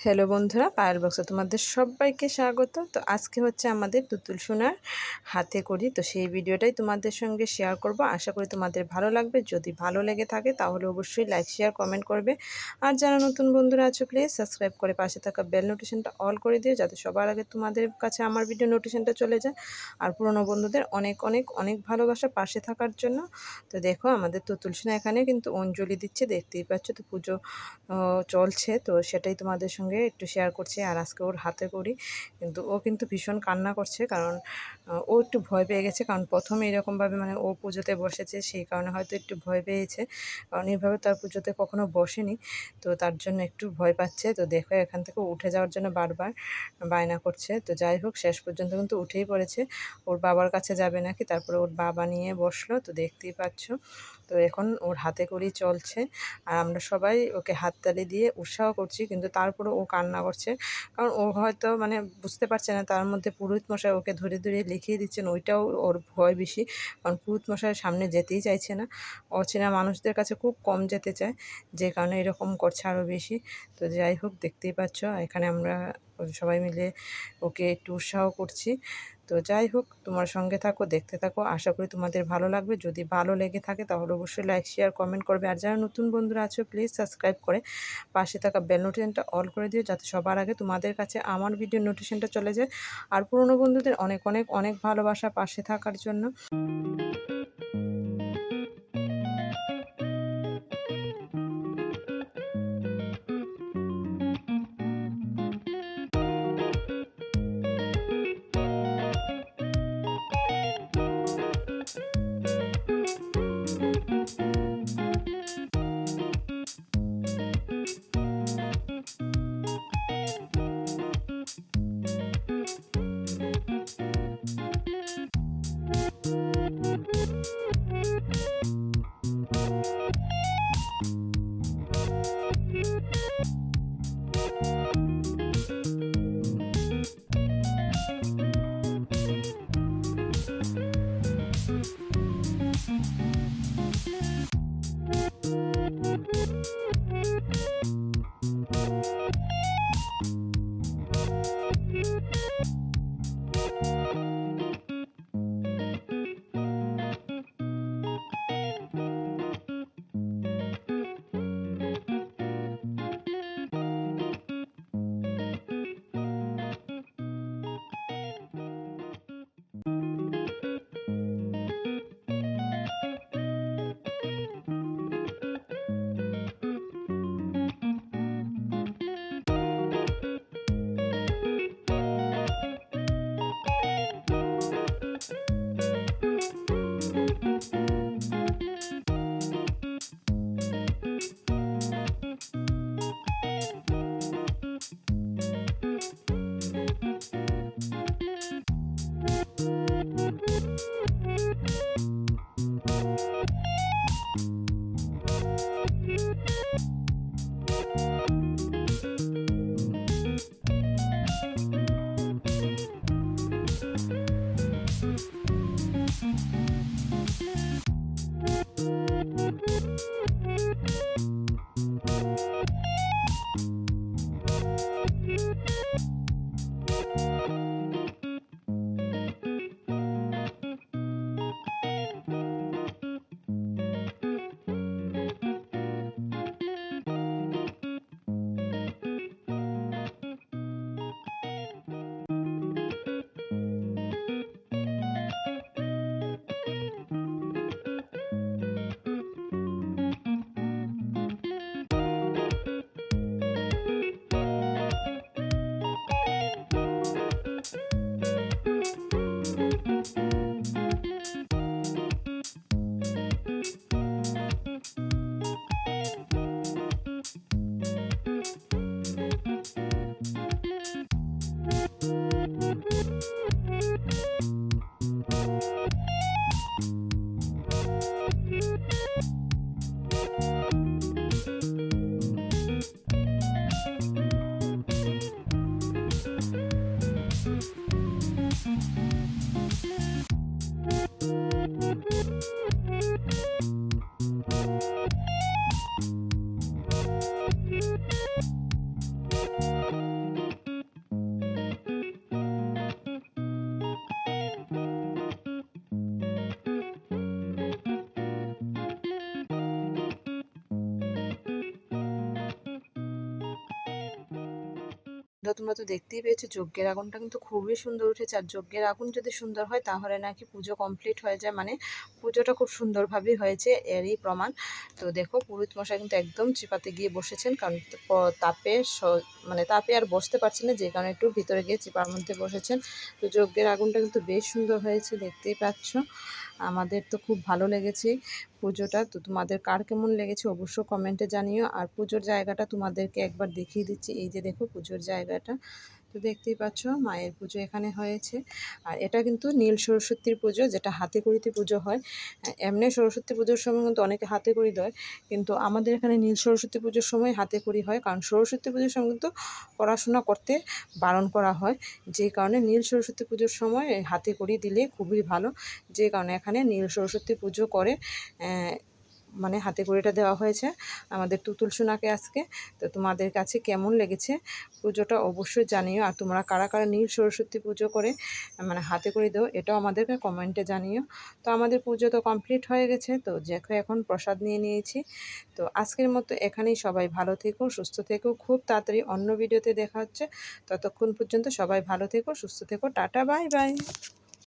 Hello বন্ধুরা, পায়েল বক্সে তোমাদের সবাইকে স্বাগত। তো আজকে হচ্ছে আমাদের তুতুল সোনার হাতে করি। তো সেই ভিডিওটাই তোমাদের সঙ্গে শেয়ার করব। আশা করি তোমাদের ভালো লাগবে। যদি ভালো লেগে থাকে তাহলে অবশ্যই লাইক শেয়ার কমেন্ট করবে। আর যারা নতুন বন্ধুরা আছো প্লিজ সাবস্ক্রাইব করে পাশে থাকা বেল নোটিশনটা অল করে দিও, যাতে সবার আগে তোমাদের কাছে আমার ভিডিও নোটিশনটা চলে যায়। আর পুরনো বন্ধুদের অনেক অনেক অনেক ভালোবাসা পাশে থাকার জন্য। তো দেখো, আমাদের তুতুল সোনা এখানে কিন্তু অঞ্জলি দিচ্ছে, দেখতেই পাচ্ছ তো পুজো চলছে। তো সেটাই তোমাদের সঙ্গে সঙ্গে একটু শেয়ার করছি আর আজকে ওর হাতে করি। কিন্তু ও কিন্তু ভীষণ কান্না করছে কারণ ও একটু ভয় পেয়ে গেছে। কারণ প্রথমে এরকমভাবে মানে ও পুজোতে বসেছে, সেই কারণে হয়তো একটু ভয় পেয়েছে। কারণ এইভাবে তার পুজোতে কখনো বসেনি। তো তার জন্য একটু ভয় পাচ্ছে। তো দেখো এখান থেকে উঠে যাওয়ার জন্য বারবার বায়না করছে। তো যাই হোক, শেষ পর্যন্ত কিন্তু উঠেই পড়েছে। ওর বাবার কাছে যাবে নাকি? তারপরে ওর বাবা নিয়ে বসল। তো দেখতেই পাচ্ছ। তো এখন ওর হাতে করেই চলছে। আর আমরা সবাই ওকে হাততালি দিয়ে উৎসাহ করছি। কিন্তু তারপরে ও কান্না করছে। কারণ ও হয়তো মানে বুঝতে পারছে না। তার মধ্যে পুরোহিত মশাই ওকে ধরে ধরে লিখিয়ে দিচ্ছেন, ওইটাও ওর ভয় বেশি। কারণ পুরুত মশাই সামনে যেতেই চাইছে না। অচেনা মানুষদের কাছে খুব কম যেতে চায়, যে কারণে এরকম করছে আরও বেশি। তো যাই হোক, দেখতেই পাচ্ছ, এখানে আমরা সবাই মিলে ওকে একটু উৎসাহ করছি। তো যাই হোক, তোমার সঙ্গে থাকো, দেখতে থাকো, আশা করি তোমাদের ভালো লাগবে। যদি ভালো লেগে থাকে তাহলে অবশ্যই লাইক শেয়ার কমেন্ট করবে। আর যারা নতুন বন্ধুরা আছো প্লিজ সাবস্ক্রাইব করে পাশে থাকা বেল নোটিফিকেশনটা অল করে দিও, যাতে সবার আগে তোমাদের কাছে আমার ভিডিও নোটিফিকেশনটা চলে যায়। আর পুরনো বন্ধুদের অনেক অনেক অনেক ভালোবাসা পাশে থাকার জন্য। Música বন্ধুরা তোমরা তো দেখতেই পেয়েছ, যজ্ঞের আগুনটা কিন্তু খুবই সুন্দর উঠেছে। আর যজ্ঞের আগুন যদি সুন্দর হয়, তাহলে নাকি পুজো কমপ্লিট হয়ে যায়। মানে পুজোটা খুব সুন্দরভাবেই হয়েছে, এরই প্রমাণ। তো দেখো, পুরোহিত মশাই কিন্তু একদম চিপাতে গিয়ে বসেছেন। কারণ তাপে মানে তাপে আর বসতে পারছেন না, যে কারণে একটু ভিতরে গিয়ে চিপার মধ্যে বসেছেন। তো যজ্ঞের আগুনটা কিন্তু বেশ সুন্দর হয়েছে, দেখতেই পাচ্ছ। আমাদের তো খুব ভালো লেগেছে পুজোটা। তো তোমাদের কার কেমন লেগেছে অবশ্য কমেন্টে জানিও। আর পুজোর জায়গাটা তোমাদেরকে একবার দেখিয়ে দিচ্ছি। এই যে দেখো পুজোর জায়গাটা। তো দেখতেই পাচ্ছ মায়ের পুজো এখানে হয়েছে। আর এটা কিন্তু নীল সরস্বতীর পুজো, যেটা হাতে করিতে পুজো হয়। এমনি সরস্বতী পুজোর সময় কিন্তু অনেকে হাতে করি দেয়, কিন্তু আমাদের এখানে নীল সরস্বতী পুজোর সময় হাতে করি হয়, কারণ সরস্বতী পুজোর সময় কিন্তু পড়াশোনা করতে বারণ করা হয়। যে কারণে নীল সরস্বতী পুজোর সময় হাতে করি দিলে খুবই ভালো। যে কারণে এখানে নীল সরস্বতী পুজো করে মানে হাতে কড়িটা দেওয়া হয়েছে আমাদের তুতুল সোনাকে আজকে। তো তোমাদের কাছে কেমন লেগেছে পুজোটা অবশ্যই জানিও। আর তোমরা কারা কারা নীল সরস্বতী পুজো করে মানে হাতে করে দাও, এটাও আমাদেরকে কমেন্টে জানিও। তো আমাদের পুজো তো কমপ্লিট হয়ে গেছে, তো দেখো এখন প্রসাদ নিয়ে নিয়েছি। তো আজকের মতো এখানেই সবাই ভালো থেকো, সুস্থ থেকো। খুব তাড়াতাড়ি অন্য ভিডিওতে দেখা হচ্ছে। ততক্ষণ পর্যন্ত সবাই ভালো থেকো, সুস্থ থেকো। Tata, bye bye.